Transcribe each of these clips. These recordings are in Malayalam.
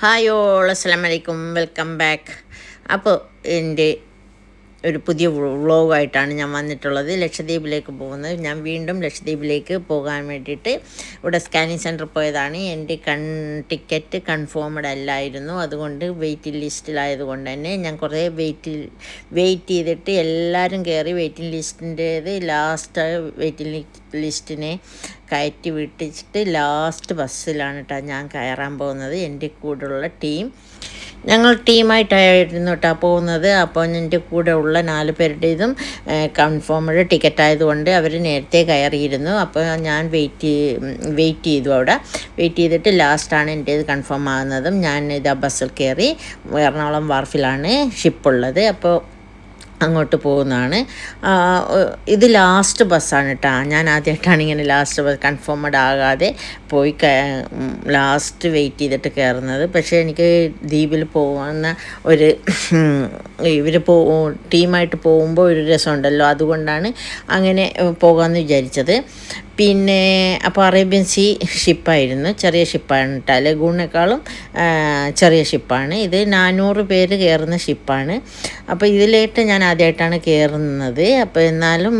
ഹായ് ഓൾ അസ്സാം വലൈക്കും വെൽക്കം ബാക്ക്. അപ്പോൾ എന്റെ ഒരു പുതിയ വ്ളോഗായിട്ടാണ് ഞാൻ വന്നിട്ടുള്ളത്. ലക്ഷദ്വീപിലേക്ക് പോകുന്നത്. ഞാൻ വീണ്ടും ലക്ഷദ്വീപിലേക്ക് പോകാൻ വേണ്ടിയിട്ട് ഇവിടെ സ്കാനിങ് സെന്റർ പോയതാണ്. എന്റെ കൺ ടിക്കറ്റ് കൺഫേംഡ് അല്ലായിരുന്നു. അതുകൊണ്ട് വെയിറ്റിംഗ് ലിസ്റ്റിലായതുകൊണ്ട് തന്നെ ഞാൻ കുറേ വെയിറ്റ് വെയിറ്റ് ചെയ്തിട്ട് എല്ലാവരും കയറി വെയിറ്റിംഗ് ലിസ്റ്റിന്റേത് ലാസ്റ്റ് വെയിറ്റിംഗ് ലിസ്റ്റിനെ കയറ്റി വിട്ടിച്ചിട്ട് ലാസ്റ്റ് ബസ്സിലാണ് കേട്ടോ ഞാൻ കയറാൻ പോകുന്നത്. എന്റെ കൂടെയുള്ള ടീം ഞങ്ങൾ ടീമായിട്ടായിരുന്നു കേട്ടോ പോകുന്നത്. അപ്പോൾ എന്റെ കൂടെ ഉള്ള നാല് പേരുടേതും കൺഫേംഡ് ടിക്കറ്റ് ആയതുകൊണ്ട് അവർ നേരത്തെ കയറിയിരുന്നു. അപ്പോൾ ഞാൻ വെയിറ്റ് വെയിറ്റ് ചെയ്തു അവിടെ. വെയിറ്റ് ചെയ്തിട്ട് ലാസ്റ്റാണ് എന്റേത് കൺഫേം ആകുന്നതും. ഞാൻ ഇതാ ബസ്സിൽ കയറി എറണാകുളം വാർഫിലാണ് ഷിപ്പുള്ളത് അപ്പോൾ അങ്ങോട്ട് പോകുന്നതാണ്. ഇത് ലാസ്റ്റ് ബസ്സാണ് കേട്ടോ ഞാൻ ആദ്യമായിട്ടാണ് ഇങ്ങനെ ലാസ്റ്റ് ബസ് കൺഫേംഡ് ആകാതെ പോയി ലാസ്റ്റ് വെയിറ്റ് ചെയ്തിട്ട് കയറുന്നത് പക്ഷേ എനിക്ക് ദ്വീപിൽ പോകുന്ന ഒരു ഇവർ പോ ടീമായിട്ട് പോകുമ്പോൾ ഒരു രസമുണ്ടല്ലോ. അതുകൊണ്ടാണ് അങ്ങനെ പോകാമെന്ന് വിചാരിച്ചത്. പിന്നെ അപ്പോൾ അറേബ്യൻ സീ ഷിപ്പായിരുന്നു ചെറിയ ഷിപ്പാണ് കേട്ടോ ചെറിയ ഷിപ്പാണ്. ഇത് നാനൂറ് പേര് കയറുന്ന ഷിപ്പാണ്. അപ്പോൾ ഇതിലേട്ട് ഞാൻ ആദ്യമായിട്ടാണ് കയറുന്നത്. അപ്പോൾ എന്നാലും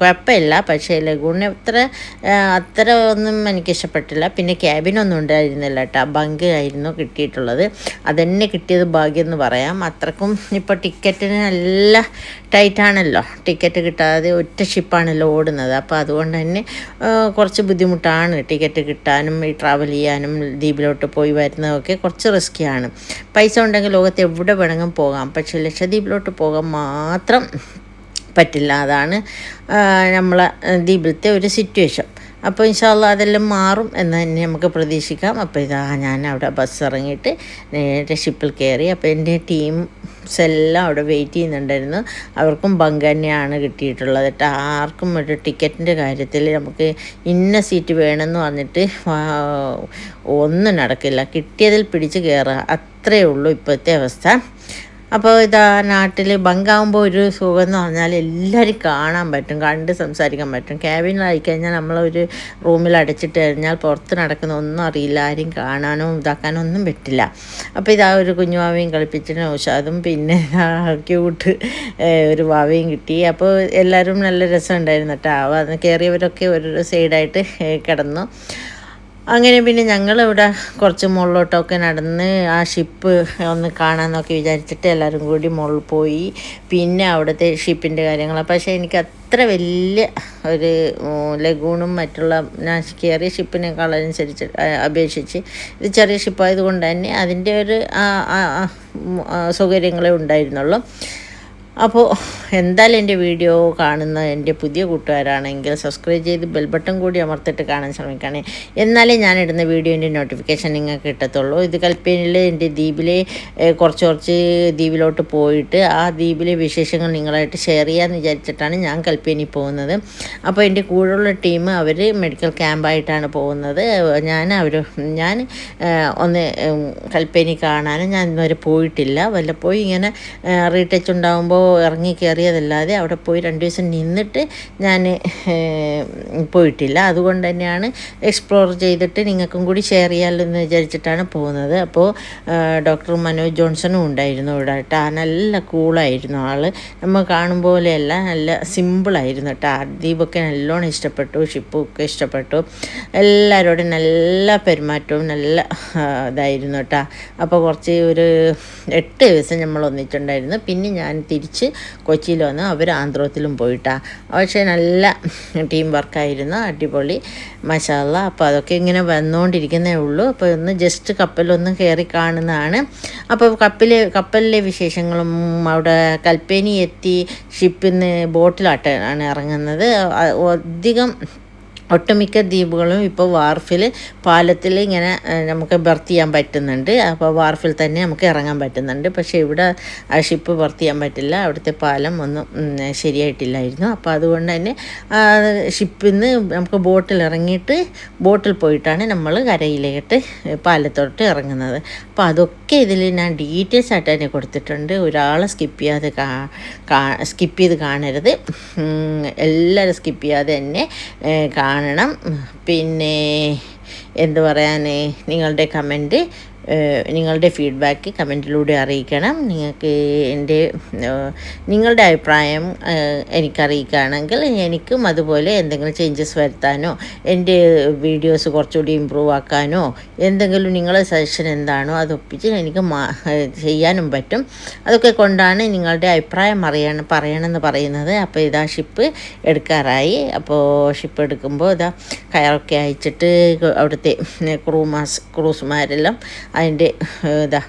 കുഴപ്പമില്ല. പക്ഷേ ലഗൂണിന് അത്ര അത്ര ഒന്നും എനിക്ക് ഇഷ്ടപ്പെട്ടില്ല പിന്നെ ക്യാബിനൊന്നും ഉണ്ടായിരുന്നില്ല കേട്ടോ ബങ്ക് ആയിരുന്നു കിട്ടിയിട്ടുള്ളത്. അതന്നെ കിട്ടിയത് ഭാഗ്യം എന്ന് പറയാം. അത്രക്കും ഇപ്പോൾ ടിക്കറ്റിന് നല്ല ടൈറ്റാണല്ലോ. ടിക്കറ്റ് കിട്ടാതെ ഒറ്റ ഷിപ്പാണല്ലോ ഓടുന്നത്. അപ്പോൾ അതുകൊണ്ട് തന്നെ കുറച്ച് ബുദ്ധിമുട്ടാണ്. ടിക്കറ്റ് കിട്ടാനും ഈ ട്രാവൽ ചെയ്യാനും ദ്വീപിലോട്ട് പോയി വരുന്നതൊക്കെ കുറച്ച് റിസ്ക്കിയാണ് പൈസ ഉണ്ടെങ്കിൽ ലോകത്ത് എവിടെ വേണമെങ്കിലും പോകാം. പക്ഷേ ലക്ഷദ്വീപിലോട്ട് പോകാൻ മാത്രം പറ്റില്ല. അതാണ് നമ്മളെ ദ്വീപിലത്തെ ഒരു സിറ്റുവേഷൻ അപ്പോൾ ഇൻഷാല്ല അതെല്ലാം മാറും എന്ന് തന്നെ നമുക്ക് പ്രതീക്ഷിക്കാം. അപ്പോൾ ഇതാ ഞാൻ അവിടെ ബസ് ഇറങ്ങിയിട്ട് നേരെ ഷിപ്പിൽ കയറി അപ്പോൾ എന്റെ ടീംസ് എല്ലാം അവിടെ വെയിറ്റ് ചെയ്യുന്നുണ്ടായിരുന്നു. അവർക്കും ബങ്ക് തന്നെയാണ് കിട്ടിയിട്ടുള്ളത്. കേട്ടോ ആർക്കും ഒരു ടിക്കറ്റിന്റെ കാര്യത്തിൽ നമുക്ക് ഇന്ന സീറ്റ് വേണമെന്ന് പറഞ്ഞിട്ട് ഒന്നും നടക്കില്ല. കിട്ടിയതിൽ പിടിച്ച് കയറുക അത്രയേ ഉള്ളൂ ഇപ്പോഴത്തെ അവസ്ഥ. അപ്പോൾ ഇതാ നാട്ടിൽ ബങ്കാവുമ്പോൾ ഒരു സുഖം എന്ന് പറഞ്ഞാൽ എല്ലാവരും കാണാൻ പറ്റും കണ്ട് സംസാരിക്കാൻ പറ്റും. ക്യാബിനിലായി കഴിഞ്ഞാൽ നമ്മളൊരു റൂമിൽ അടച്ചിട്ട് കഴിഞ്ഞാൽ പുറത്ത് നടക്കുന്ന ഒന്നും അറിയില്ല ആരും കാണാനോ ഇതാക്കാനോ ഒന്നും പറ്റില്ല. അപ്പോൾ ഇതാ ഒരു കുഞ്ഞുവാവയും കളിപ്പിച്ചിട്ട് ഔഷാദും പിന്നെ ക്യൂട്ട് ഒരു വാവയും കിട്ടി. അപ്പോൾ എല്ലാവരും നല്ല രസമുണ്ടായിരുന്നു കേട്ടോ. കയറിയവരൊക്കെ ഒരു സൈഡായിട്ട് കിടന്നു. അങ്ങനെ പിന്നെ ഞങ്ങളിവിടെ കുറച്ച് മുകളിലോട്ടൊക്കെ നടന്ന് ആ ഷിപ്പ് ഒന്ന് കാണാമെന്നൊക്കെ വിചാരിച്ചിട്ട് എല്ലാവരും കൂടി മുകളിൽ പോയി. പിന്നെ അവിടുത്തെ ഷിപ്പിന്റെ കാര്യങ്ങൾ പക്ഷേ എനിക്ക് അത്ര വലിയ ഒരു ലഗൂണും മറ്റുള്ള കയറിയ ഷിപ്പിനേക്കാളനുസരിച്ച് അപേക്ഷിച്ച് ഇത് ചെറിയ ഷിപ്പായതുകൊണ്ട് തന്നെ അതിന്റെ ഒരു സൗകര്യങ്ങളെ ഉണ്ടായിരുന്നുള്ളൂ. അപ്പോൾ എന്തായാലും എന്റെ വീഡിയോ കാണുന്ന എന്റെ പുതിയ കൂട്ടുകാരാണെങ്കിൽ സബ്സ്ക്രൈബ് ചെയ്ത് ബെൽ ബട്ടൺ കൂടി അമർത്തിട്ട് കാണാൻ ശ്രമിക്കണേ. എന്നാലേ ഞാനിടുന്ന വീഡിയോന്റെ നോട്ടിഫിക്കേഷൻ നിങ്ങൾക്ക് കിട്ടത്തുള്ളൂ. ഇത് കൽപ്പനയിൽ എന്റെ ദ്വീപിലെ കുറച്ച് കുറച്ച് ദ്വീപിലോട്ട് പോയിട്ട് ആ ദ്വീപിലെ വിശേഷങ്ങൾ നിങ്ങളായിട്ട് ഷെയർ ചെയ്യാമെന്ന് വിചാരിച്ചിട്ടാണ് ഞാൻ കൽപ്പനി പോകുന്നത്. അപ്പോൾ എന്റെ കൂടെയുള്ള ടീം അവർ മെഡിക്കൽ ക്യാമ്പായിട്ടാണ് പോകുന്നത്. ഞാൻ അവർ ഞാൻ ഒന്ന് കൽപ്പനി കാണാനും ഞാൻ ഇന്നുവരെ പോയിട്ടില്ല. വല്ലപ്പോയി ഇങ്ങനെ റീടച്ച് ഉണ്ടാകുമ്പോൾ ഇറങ്ങി കയറിയതല്ലാതെ അവിടെ പോയി രണ്ട് ദിവസം നിന്നിട്ട് ഞാൻ പോയിട്ടില്ല. അതുകൊണ്ട് തന്നെയാണ് എക്സ്പ്ലോർ ചെയ്തിട്ട് നിങ്ങൾക്കും കൂടി ഷെയർ ചെയ്യാമല്ലോ എന്ന് വിചാരിച്ചിട്ടാണ് പോകുന്നത്. അപ്പോൾ ഡോക്ടർ മനോജ് ജോൺസണും ഉണ്ടായിരുന്നു ഇവിടെ കേട്ടോ. നല്ല കൂളായിരുന്നു ആൾ നമ്മൾ കാണും പോലെയല്ല നല്ല സിമ്പിളായിരുന്നു കേട്ടോ. ദ്വീപൊക്കെ നല്ലോണം ഇഷ്ടപ്പെട്ടു ഷിപ്പൊക്കെ ഇഷ്ടപ്പെട്ടു. എല്ലാവരോടും നല്ല പെരുമാറ്റവും നല്ല ഇതായിരുന്നു കേട്ടോ. അപ്പോൾ കുറച്ച് ഒരു എട്ട് ദിവസം നമ്മൾ ഒന്നിച്ചുണ്ടായിരുന്നു പിന്നെ ഞാൻ തിരിച്ച് കൊച്ചിയിൽ വന്ന് അവർ ആന്ധ്രത്തിലും പോയിട്ടാണ് പക്ഷേ നല്ല ടീം വർക്കായിരുന്നു അടിപൊളി മസാല അപ്പോൾ അതൊക്കെ ഇങ്ങനെ വന്നുകൊണ്ടിരിക്കുന്നേ ഉള്ളൂ. അപ്പോൾ ഒന്ന് ജസ്റ്റ് കപ്പലൊന്ന് കയറി കാണുന്നതാണ്. അപ്പോൾ കപ്പൽ കപ്പലിലെ വിശേഷങ്ങളും അവിടെ കൽപ്പേനി എത്തി ഷിപ്പിൽ നിന്ന് ബോട്ടിലാട്ടാണ് ഇറങ്ങുന്നത്. അധികം ഒട്ടുമിക്ക ദ്വീപുകളും ഇപ്പോൾ വാർഫിൽ പാലത്തിൽ ഇങ്ങനെ നമുക്ക് ബർത്ത് ചെയ്യാൻ പറ്റുന്നുണ്ട്. അപ്പോൾ വാർഫിൽ തന്നെ നമുക്ക് ഇറങ്ങാൻ പറ്റുന്നുണ്ട്. പക്ഷേ ഇവിടെ ആ ഷിപ്പ് ബർത്ത് ചെയ്യാൻ പറ്റില്ല. അവിടുത്തെ പാലം ഒന്നും ശരിയായിട്ടില്ലായിരുന്നു. അപ്പോൾ അതുകൊണ്ട് തന്നെ ഷിപ്പിൽ നിന്ന് നമുക്ക് ബോട്ടിൽ ഇറങ്ങിയിട്ട് ബോട്ടിൽ പോയിട്ടാണ് നമ്മൾ കരയിലേട്ട് പാലത്തോട്ട് ഇറങ്ങുന്നത്. അപ്പോൾ അതൊക്കെ ഇതിൽ ഞാൻ ഡീറ്റെയിൽസ് ആയിട്ട് തന്നെ കൊടുത്തിട്ടുണ്ട്. ഒരാളെ സ്കിപ്പ് ചെയ്യാതെ സ്കിപ്പ് ചെയ്ത് കാണരുത്. എല്ലാവരും സ്കിപ്പ് ചെയ്യാതെ തന്നെ കാണണം. പിന്നെ എന്തു പറയാൻ നിങ്ങളുടെ കമന്റ് നിങ്ങളുടെ ഫീഡ്ബാക്ക് കമന്റിലൂടെ അറിയിക്കണം. നിങ്ങൾക്ക് എന്റെ നിങ്ങളുടെ അഭിപ്രായം എനിക്കറിയിക്കുകയാണെങ്കിൽ എനിക്കും അതുപോലെ എന്തെങ്കിലും ചേഞ്ചസ് വരുത്താനോ എന്റെ വീഡിയോസ് കുറച്ചുകൂടി ഇമ്പ്രൂവ് ആക്കാനോ എന്തെങ്കിലും നിങ്ങളുടെ സജഷൻ എന്താണോ അത് ഒപ്പിച്ച് എനിക്ക് ചെയ്യാനും പറ്റും. അതൊക്കെ കൊണ്ടാണ് നിങ്ങളുടെ അഭിപ്രായം അറിയണം പറയണമെന്ന് പറയുന്നത്. അപ്പോൾ ഇതാ ഷിപ്പ് എടുക്കാറായി. അപ്പോൾ ഷിപ്പ് എടുക്കുമ്പോൾ ഇതാ കയറൊക്കെ അയച്ചിട്ട് അവിടുത്തെ ക്രൂമാസ് ക്രൂസ്മാരെല്ലാം അതിന്റെ ഇതാ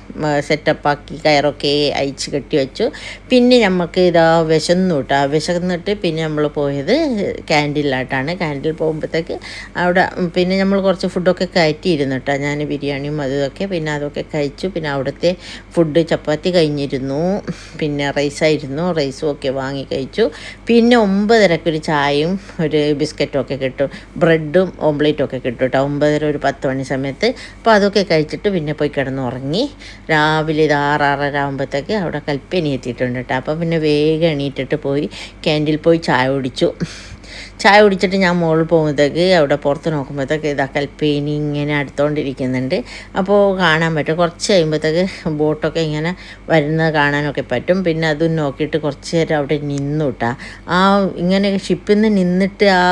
സെറ്റപ്പാക്കി കയറൊക്കെ അയച്ച് കെട്ടി വെച്ചു. പിന്നെ നമുക്ക് ഇതാ വിശന്നു കേട്ടോ വിശന്നിട്ട് പിന്നെ നമ്മൾ പോയത് ക്യാന്റീനിലായിട്ടാണ് ക്യാന്റീനിൽ പോകുമ്പോഴത്തേക്ക് അവിടെ പിന്നെ നമ്മൾ കുറച്ച് ഫുഡൊക്കെ കയറ്റിയിരുന്നു കേട്ടോ ഞാൻ ബിരിയാണിയും അതൊക്കെ പിന്നെ അതൊക്കെ കഴിച്ചു. പിന്നെ അവിടുത്തെ ഫുഡ് ചപ്പാത്തി കഴിഞ്ഞിരുന്നു. പിന്നെ റൈസായിരുന്നു റൈസും ഒക്കെ വാങ്ങി കഴിച്ചു. പിന്നെ ഒമ്പതരക്ക് ഒരു ചായയും ഒരു ബിസ്ക്കറ്റും ഒക്കെ കിട്ടും. ബ്രെഡും ഓംപ്ലേറ്റും ഒക്കെ കിട്ടും കേട്ടോ ഒമ്പതര ഒരു പത്ത് മണി സമയത്ത്. അപ്പോൾ അതൊക്കെ കഴിച്ചിട്ട് പിന്നെ പോയി കിടന്നുറങ്ങി. രാവിലെ ഇത് ആറാറര ആകുമ്പോഴത്തേക്ക് അവിടെ കൽപ്പനി എത്തിയിട്ടുണ്ട് കേട്ടോ. അപ്പോൾ പിന്നെ വേഗം എണീറ്റിട്ട് പോയി ക്യാന്റീനിൽ പോയി ചായ കുടിച്ചു. ചായ കുടിച്ചിട്ട് ഞാൻ മുകളിൽ പോകുമ്പോഴത്തേക്ക് അവിടെ പുറത്ത് നോക്കുമ്പോഴത്തേക്ക് ഇതാ കൽപ്പേനി ഇങ്ങനെ അടുത്തോണ്ടിരിക്കുന്നുണ്ട് അപ്പോൾ കാണാൻ പറ്റും. കുറച്ച് കഴിയുമ്പോഴത്തേക്ക് ബോട്ടൊക്കെ ഇങ്ങനെ വരുന്നത് കാണാനൊക്കെ പറ്റും. പിന്നെ അതും നോക്കിയിട്ട് കുറച്ച് നേരം അവിടെ നിന്നു കിട്ടാം ആ ഇങ്ങനെ ഷിപ്പിൽ നിന്ന് നിന്നിട്ട് ആ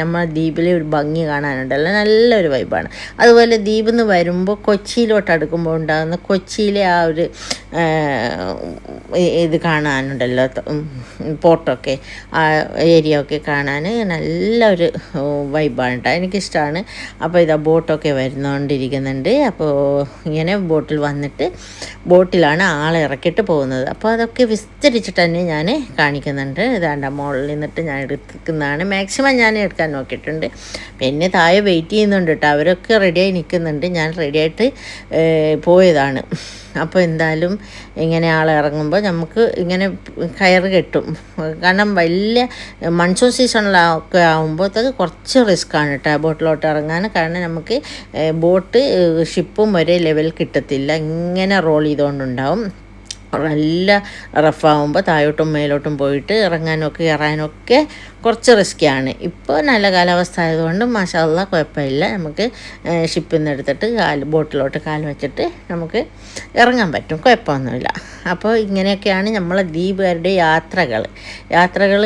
നമ്മൾ ദ്വീപിലെ ഒരു ഭംഗി കാണാനുണ്ടല്ലോ നല്ലൊരു വൈബാണ് അതുപോലെ ദ്വീപിൽ നിന്ന് വരുമ്പോൾ കൊച്ചിയിലോട്ട് അടുക്കുമ്പോൾ ഉണ്ടാകുന്ന കൊച്ചിയിലെ ആ ഒരു ഇത് കാണാനുണ്ടല്ലോ പോർട്ടൊക്കെ ആ ഏരിയ ഒക്കെ. കാണാൻ നല്ലൊരു വൈബാണ് കേട്ടോ എനിക്കിഷ്ടമാണ് അപ്പോൾ ഇതാ ബോട്ടൊക്കെ വരുന്നുകൊണ്ടിരിക്കുന്നുണ്ട് അപ്പോൾ ഇങ്ങനെ ബോട്ടിൽ വന്നിട്ട് ബോട്ടിലാണ് ആളെ ഇറക്കിയിട്ട് പോകുന്നത്. അപ്പോൾ അതൊക്കെ വിസ്തരിച്ചിട്ട് തന്നെ ഞാൻ കാണിക്കുന്നുണ്ട്. ഇതാണ്ട മുകളിൽ നിന്നിട്ട് ഞാൻ എടുക്കുന്നതാണ്. മാക്സിമം ഞാൻ എടുക്കാൻ നോക്കിയിട്ടുണ്ട്. പിന്നെ താഴെ വെയിറ്റ് ചെയ്യുന്നുണ്ട് കേട്ടോ അവരൊക്കെ റെഡിയായി നിൽക്കുന്നുണ്ട്. ഞാൻ റെഡിയായിട്ട് പോയതാണ്. അപ്പോൾ എന്തായാലും ഇങ്ങനെ ആൾ ഇറങ്ങുമ്പോൾ നമുക്ക് ഇങ്ങനെ കയറ് കെട്ടും. കാരണം വലിയ മൺസൂൺ സീസണിലൊക്കെ ആകുമ്പോഴത്തേക്ക് കുറച്ച് റിസ്ക്കാണ് കേട്ടോ ബോട്ടിലോട്ട് ഇറങ്ങാൻ. കാരണം നമുക്ക് ബോട്ട് ഷിപ്പും ഒരേ ലെവൽ കിട്ടത്തില്ല. ഇങ്ങനെ റോൾ ചെയ്തുകൊണ്ടുണ്ടാവും നല്ല റഫാകുമ്പോൾ താഴോട്ടും മേലോട്ടും പോയിട്ട് ഇറങ്ങാനൊക്കെ കയറാനൊക്കെ കുറച്ച് റിസ്ക്കിയാണ് ഇപ്പോൾ നല്ല കാലാവസ്ഥ ആയതുകൊണ്ട് മാഷാല്ല കുഴപ്പമില്ല. നമുക്ക് ഷിപ്പിൽ നിന്ന് എടുത്തിട്ട് കാൽ ബോട്ടിലോട്ട് കാൽ വെച്ചിട്ട് നമുക്ക് ഇറങ്ങാൻ പറ്റും. കുഴപ്പമൊന്നുമില്ല. അപ്പോൾ ഇങ്ങനെയൊക്കെയാണ് നമ്മളെ ദ്വീപുകാരുടെ യാത്രകൾ യാത്രകൾ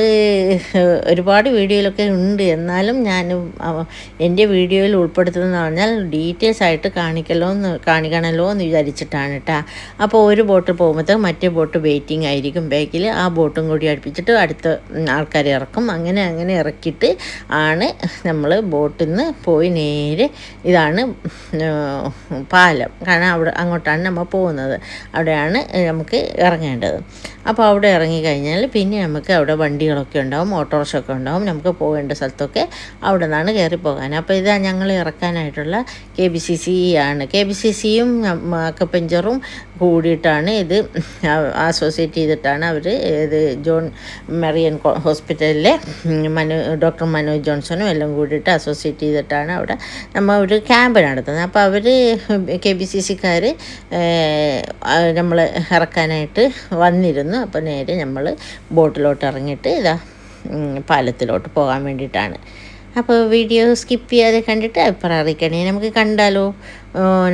ഒരുപാട് വീഡിയോയിലൊക്കെ ഉണ്ട്. എന്നാലും ഞാൻ എന്റെ വീഡിയോയിൽ ഉൾപ്പെടുത്തുന്നതെന്ന് പറഞ്ഞാൽ ഡീറ്റെയിൽസ് ആയിട്ട് കാണിക്കലോ എന്ന് കാണിക്കണമല്ലോ എന്ന് വിചാരിച്ചിട്ടാണ് കേട്ടോ അപ്പോൾ ഒരു ബോട്ട് പോകുമ്പോഴത്തേക്ക് മറ്റേ ബോട്ട് വെയിറ്റിംഗ് ആയിരിക്കും. ബാക്കിൽ ആ ബോട്ടും കൂടി അടുപ്പിച്ചിട്ട് അടുത്ത ആൾക്കാർ ഇറക്കും. അങ്ങനെ അങ്ങനെ ഇറക്കിയിട്ട് ആണ് നമ്മൾ ബോട്ടിൽ നിന്ന് പോയി നേരെ ഇതാണ് പാലം. കാരണം അവിടെ അങ്ങോട്ടാണ് നമ്മൾ പോകുന്നത്. അവിടെയാണ് നമുക്ക് ഇറങ്ങേണ്ടത്. അപ്പോൾ അവിടെ ഇറങ്ങി കഴിഞ്ഞാൽ പിന്നെ നമുക്ക് അവിടെ വണ്ടികളൊക്കെ ഉണ്ടാവും ഓട്ടോറിക്ഷ ഒക്കെ ഉണ്ടാവും. നമുക്ക് പോകേണ്ട സ്ഥലത്തൊക്കെ അവിടെ നിന്നാണ് കയറി പോകാൻ. അപ്പോൾ ഇതാ ഞങ്ങൾ ഇറക്കാനായിട്ടുള്ള കെ ബി സി സി ആണ്. കെ ബി സി സിയും അക്കപ്പഞ്ചറും കൂടിയിട്ടാണ് ഇത് അസോസിയേറ്റ് ചെയ്തിട്ടാണ് അവർ ഇത് ജോൺ മെറിയൻ ഹോസ്പിറ്റലിലെ മനു ഡോക്ടർ മനോജ് ജോൺസണും എല്ലാം കൂടിയിട്ട് അസോസിയേറ്റ് ചെയ്തിട്ടാണ് അവിടെ നമ്മൾ ഒരു ക്യാമ്പ് നടത്തുന്നത്. അപ്പോൾ അവർ കെ ബി സി സിക്കാർ നമ്മൾ ഇറക്കാനായിട്ട് വന്നിരുന്നു. അപ്പോൾ നേരെ നമ്മൾ ബോട്ടിലോട്ട് ഇറങ്ങിയിട്ട് ഇതാ പാലത്തിലോട്ട് പോകാൻ വേണ്ടിയിട്ടാണ്. അപ്പോൾ വീഡിയോ സ്കിപ്പ് ചെയ്യാതെ കണ്ടിട്ട് അഭിപ്രായം അറിയിക്കണേ. നമുക്ക് കണ്ടാലോ?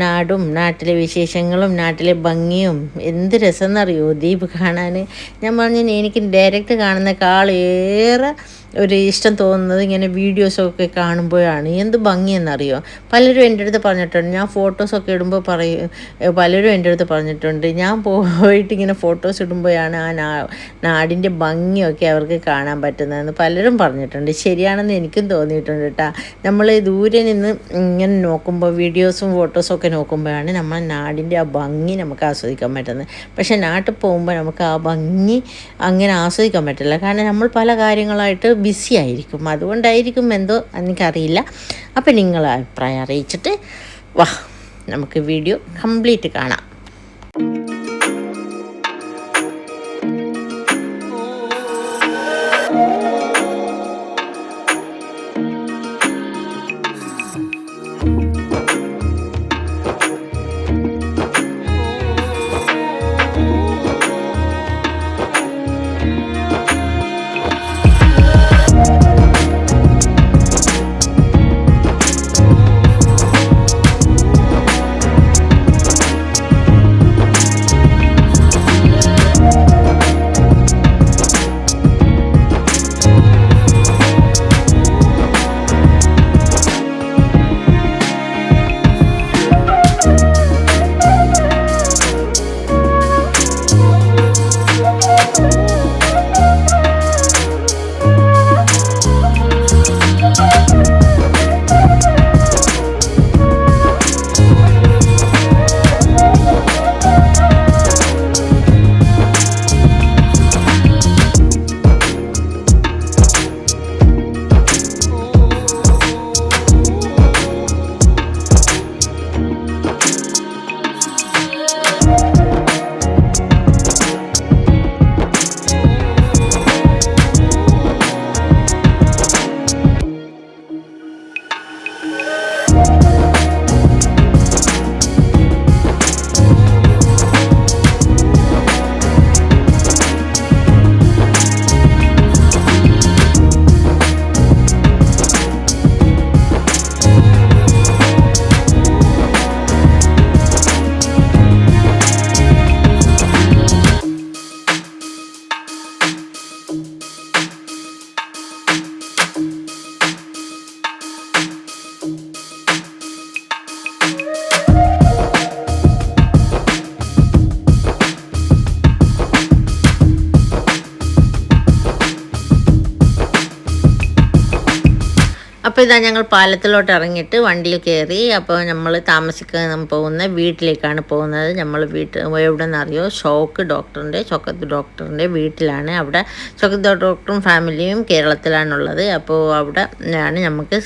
നാടും നാട്ടിലെ വിശേഷങ്ങളും നാട്ടിലെ ഭംഗിയും എന്ത് രസം എന്നറിയോ ദ്വീപ് കാണാൻ. ഞാൻ പറഞ്ഞു എനിക്ക് ഡയറക്റ്റ് കാണുന്നേക്കാളേറെ ഒരു ഇഷ്ടം തോന്നുന്നത് ഇങ്ങനെ വീഡിയോസൊക്കെ കാണുമ്പോഴാണ്. എന്ത് ഭംഗിയെന്നറിയോ? പലരും എന്റെ അടുത്ത് പറഞ്ഞിട്ടുണ്ട്. ഞാൻ ഫോട്ടോസൊക്കെ ഇടുമ്പോൾ പറയും പലരും എന്റെ അടുത്ത് പറഞ്ഞിട്ടുണ്ട്. ഞാൻ പോയിട്ട് ഇങ്ങനെ ഫോട്ടോസ് ഇടുമ്പോഴാണ് ആ നാ നാടിന്റെ ഭംഗിയൊക്കെ അവർക്ക് കാണാൻ പറ്റുന്നതെന്ന് പലരും പറഞ്ഞിട്ടുണ്ട്. ശരിയാണെന്ന് എനിക്കും തോന്നിയിട്ടുണ്ട് കേട്ടോ. നമ്മൾ ദൂരെ നിന്ന് ഇങ്ങനെ നോക്കുമ്പോൾ വീഡിയോസും ഫോട്ടോസും ഒക്കെ നോക്കുമ്പോഴാണ് നമ്മുടെ നാടിന്റെ ആ ഭംഗി നമുക്ക് ആസ്വദിക്കാൻ പറ്റുന്നത്. പക്ഷേ നാട്ടിൽ പോകുമ്പോൾ നമുക്ക് ആ ഭംഗി അങ്ങനെ ആസ്വദിക്കാൻ പറ്റില്ല. കാരണം നമ്മൾ പല കാര്യങ്ങളായിട്ട് ബിസി ആയിരിക്കും. അതുകൊണ്ടായിരിക്കും എന്തോ എനിക്കറിയില്ല. അപ്പം നിങ്ങൾ അഭിപ്രായം അറിയിച്ചിട്ട് വാ നമുക്ക് വീഡിയോ കംപ്ലീറ്റ് കാണാം. അപ്പോൾ ഇതാ ഞങ്ങൾ പാലത്തിലോട്ട് ഇറങ്ങിയിട്ട് വണ്ടിയിൽ കയറി അപ്പോൾ നമ്മൾ താമസിക്കാൻ പോകുന്ന വീട്ടിലേക്കാണ് പോകുന്നത്. നമ്മൾ വീട്ട് എവിടെ നിന്നറിയോ ഷോക്ക് ഡോക്ടറിന്റെ ചൊക്കത്ത് ഡോക്ടറിന്റെ വീട്ടിലാണ്. അവിടെ ചൊക്കത്ത് ഡോക്ടറും ഫാമിലിയും കേരളത്തിലാണുള്ളത്. അപ്പോൾ അവിടെ ആണ് നമുക്ക്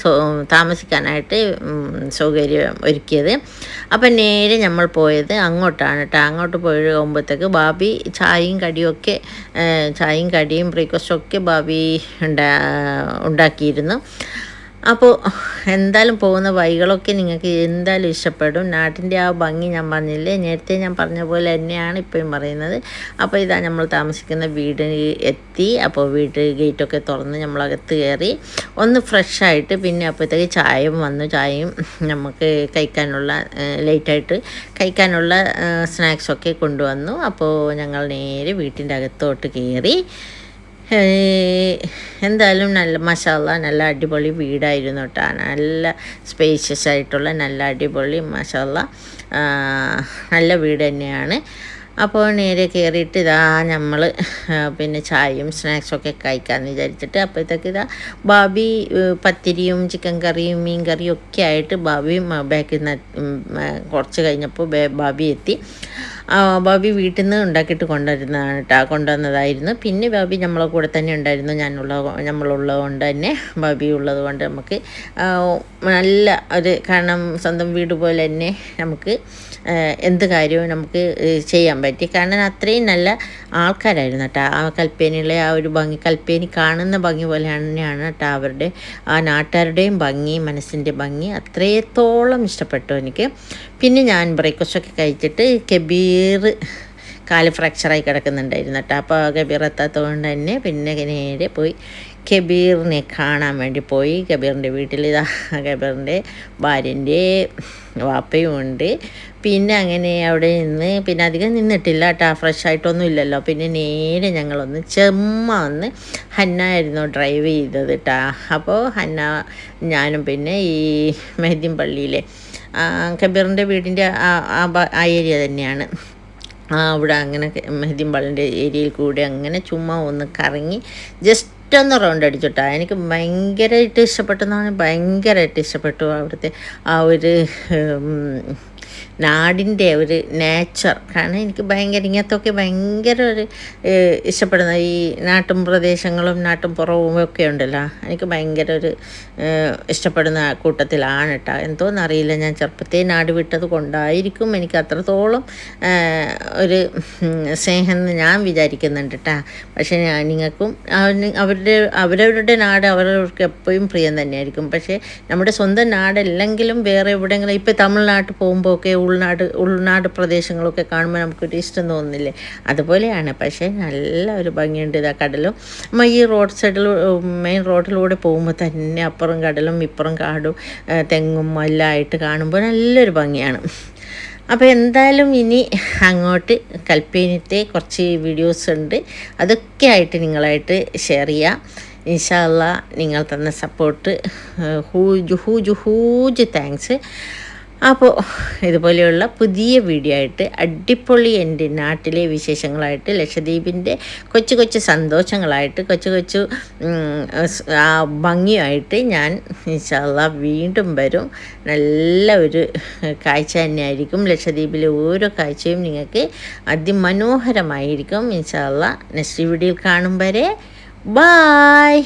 താമസിക്കാനായിട്ട് സൗകര്യം ഒരുക്കിയത്. അപ്പം നേരെ നമ്മൾ പോയത് അങ്ങോട്ടാണ് കേട്ടോ അങ്ങോട്ട് പോകുമ്പോഴത്തേക്ക് ബാബി ചായയും കടിയൊക്കെ ചായയും കടിയും ബ്രേക്ക്ഫാസ്റ്റും ഒക്കെ ബാബി ഉണ്ടാ ഉണ്ടാക്കിയിരുന്നു. അപ്പോൾ എന്തായാലും പോകുന്ന വഴികളൊക്കെ നിങ്ങൾക്ക് എന്തായാലും ഇഷ്ടപ്പെടും. നാട്ടിന്റെ ആ ഭംഗി ഞാൻ പറഞ്ഞില്ലേ? നേരത്തെ ഞാൻ പറഞ്ഞ പോലെ തന്നെയാണ് ഇപ്പോഴും പറയുന്നത്. അപ്പോൾ ഇതാ നമ്മൾ താമസിക്കുന്ന വീട് എത്തി. അപ്പോൾ വീട് ഗേറ്റൊക്കെ തുറന്ന് നമ്മളകത്ത് കയറി ഒന്ന് ഫ്രഷ് ആയിട്ട് പിന്നെ അപ്പോഴത്തേക്ക് ചായയും വന്നു. ചായയും നമുക്ക് കഴിക്കാനുള്ള ലേറ്റായിട്ട് കഴിക്കാനുള്ള സ്നാക്സൊക്കെ കൊണ്ടുവന്നു. അപ്പോൾ ഞങ്ങൾ നേരെ വീട്ടിന്റെ അകത്തോട്ട് കയറി എന്തായാലും നല്ല മസാല നല്ല അടിപൊളി വീടായിരുന്നു കേട്ടോ. നല്ല സ്പേഷ്യസ് ആയിട്ടുള്ള നല്ല അടിപൊളി മസാല നല്ല വീട് തന്നെയാണ്. അപ്പോൾ നേരെ കയറിയിട്ട് ഇതാ നമ്മൾ പിന്നെ ചായയും സ്നാക്സൊക്കെ കഴിക്കാമെന്ന് വിചാരിച്ചിട്ട് അപ്പോഴത്തേക്ക് ഇതാ ബാബി പത്തിരിയും ചിക്കൻ കറിയും മീൻ കറിയും ഒക്കെ ആയിട്ട് ബാബി ബാക്കിൽ നിന്ന് കുറച്ച് കഴിഞ്ഞപ്പോൾ ബാബി എത്തി. ബാബി വീട്ടിൽ നിന്ന് ഉണ്ടാക്കിയിട്ട് കൊണ്ടുവരുന്നതാണ് കേട്ടോ കൊണ്ടുവന്നതായിരുന്നു. പിന്നെ ബാബി നമ്മളെ കൂടെ തന്നെ ഉണ്ടായിരുന്നു. ഞാനുള്ള നമ്മളുള്ളത് കൊണ്ട് തന്നെ ബാബി ഉള്ളത് കൊണ്ട് നമുക്ക് നല്ല ഒരു കാരണം സ്വന്തം വീട് പോലെ തന്നെ നമുക്ക് എന്ത് കാര്യവും നമുക്ക് ചെയ്യാൻ പറ്റി. കാരണം അത്രയും നല്ല ആൾക്കാരായിരുന്നു കേട്ടോ ആ കൽപ്പേനിയിലെ ആ ഒരു ഭംഗി കൽപ്പേനി കാണുന്ന ഭംഗി പോലെ തന്നെയാണ് കേട്ടോ അവരുടെ ആ നാട്ടുകാരുടെയും ഭംഗി മനസ്സിന്റെ ഭംഗി. അത്രയത്തോളം ഇഷ്ടപ്പെട്ടു എനിക്ക്. പിന്നെ ഞാൻ ബ്രേക്ക്ഫാസ്റ്റൊക്കെ കഴിച്ചിട്ട് കബീർ കാൽ ഫ്രാക്ചറായി കിടക്കുന്നുണ്ടായിരുന്നു കേട്ടോ അപ്പോൾ കബീർ എത്താത്തതുകൊണ്ട് തന്നെ പിന്നെ നേരെ പോയി കബീറിനെ കാണാൻ വേണ്ടി പോയി. കബീറിന്റെ വീട്ടിൽ ഇതാ കബീറിന്റെ ഭാര്യന്റെ വാപ്പയും ഉണ്ട്. പിന്നെ അങ്ങനെ അവിടെ നിന്ന് പിന്നെ അധികം നിന്നിട്ടില്ല കേട്ടോ ഫ്രഷ് ആയിട്ടൊന്നും ഇല്ലല്ലോ. പിന്നെ നേരെ ഞങ്ങളൊന്ന് ചെമ്മ വന്ന് ഹന്നായിരുന്നു ഡ്രൈവ് ചെയ്തത് കേട്ടോ അപ്പോൾ ഹന്ന ഞാനും പിന്നെ ഈ മെഹദിൻ പള്ളിയിലെ കബീറിന്റെ വീടിന്റെ ആ ഏരിയ തന്നെയാണ്. ആ അവിടെ അങ്ങനെ മെഹദിമ്പാളിന്റെ ഏരിയയിൽ കൂടി അങ്ങനെ ചുമ്മാ ഒന്ന് കറങ്ങി ജസ്റ്റ് ഒന്ന് റൗണ്ട് അടിച്ചിട്ടാ എനിക്ക് ഭയങ്കരമായിട്ട് ഇഷ്ടപ്പെട്ടെന്നാണ് ഭയങ്കരമായിട്ട് ഇഷ്ടപ്പെട്ടു അവിടുത്തെ ആ ഒരു നാടിന്റെ ഒരു നേച്ചർ കാരണം എനിക്ക് ഭയങ്കര ഇങ്ങനത്തൊക്കെ ഭയങ്കര ഒരു ഇഷ്ടപ്പെടുന്ന ഈ നാട്ടും പ്രദേശങ്ങളും നാട്ടും പുറവും ഒക്കെ ഉണ്ടല്ലോ. എനിക്ക് ഭയങ്കര ഒരു ഇഷ്ടപ്പെടുന്ന കൂട്ടത്തിലാണ് കേട്ടോ. എന്തോന്നറിയില്ല ഞാൻ ചെറുപ്പത്തെ നാട് വിട്ടത് കൊണ്ടായിരിക്കും എനിക്ക് അത്രത്തോളം ഒരു സ്നേഹം എന്ന് ഞാൻ വിചാരിക്കുന്നുണ്ട് കേട്ടോ. പക്ഷേ ഞാൻ നിങ്ങൾക്കും അവരുടെ അവരവരുടെ നാട് അവരവർക്ക് എപ്പോഴും പ്രിയം തന്നെയായിരിക്കും. പക്ഷേ നമ്മുടെ സ്വന്തം നാടല്ലെങ്കിലും വേറെ എവിടെയെങ്കിലും ഇപ്പോൾ തമിഴ്നാട്ടിൽ പോകുമ്പോഴൊക്കെ ഉൾനാട് ഉൾനാട് പ്രദേശങ്ങളൊക്കെ കാണുമ്പോൾ നമുക്കൊരു ഇഷ്ടം തോന്നുന്നില്ലേ? അതുപോലെയാണ്. പക്ഷേ നല്ല ഒരു ഭംഗിയുണ്ട് ഇതാ കടലും. നമ്മൾ ഈ റോഡ് സൈഡിൽ മെയിൻ റോഡിലൂടെ പോകുമ്പോൾ തന്നെ അപ്പുറം കടലും ഇപ്പുറം കാടും തെങ്ങും എല്ലാം ആയിട്ട് കാണുമ്പോൾ നല്ലൊരു ഭംഗിയാണ്. അപ്പോൾ എന്തായാലും ഇനി അങ്ങോട്ട് കൽപ്പേനത്തെ കുറച്ച് വീഡിയോസ് ഉണ്ട്. അതൊക്കെ ആയിട്ട് നിങ്ങളായിട്ട് ഷെയർ ചെയ്യാം. ഇൻഷാല്ല നിങ്ങൾ തന്ന സപ്പോർട്ട് ഹൂജ് ഹൂജ് ഹൂജ് താങ്ക്സ്. അപ്പോൾ ഇതുപോലെയുള്ള പുതിയ വീഡിയോ ആയിട്ട് അടിപൊളി എന്റെ നാട്ടിലെ വിശേഷങ്ങളായിട്ട് ലക്ഷദ്വീപിന്റെ കൊച്ചു കൊച്ചു സന്തോഷങ്ങളായിട്ട് കൊച്ചു കൊച്ചു ആ ഭംഗിയായിട്ട് ഞാൻ ഇൻഷാല്ല വീണ്ടും വരും. നല്ല ഒരു കാഴ്ച തന്നെയായിരിക്കും. ലക്ഷദ്വീപിലെ ഓരോ കാഴ്ചയും നിങ്ങൾക്ക് അതിമനോഹരമായിരിക്കും. ഇൻഷാല്ല നെക്സ്റ്റ് വീഡിയോയിൽ കാണും വരെ. ബായ്!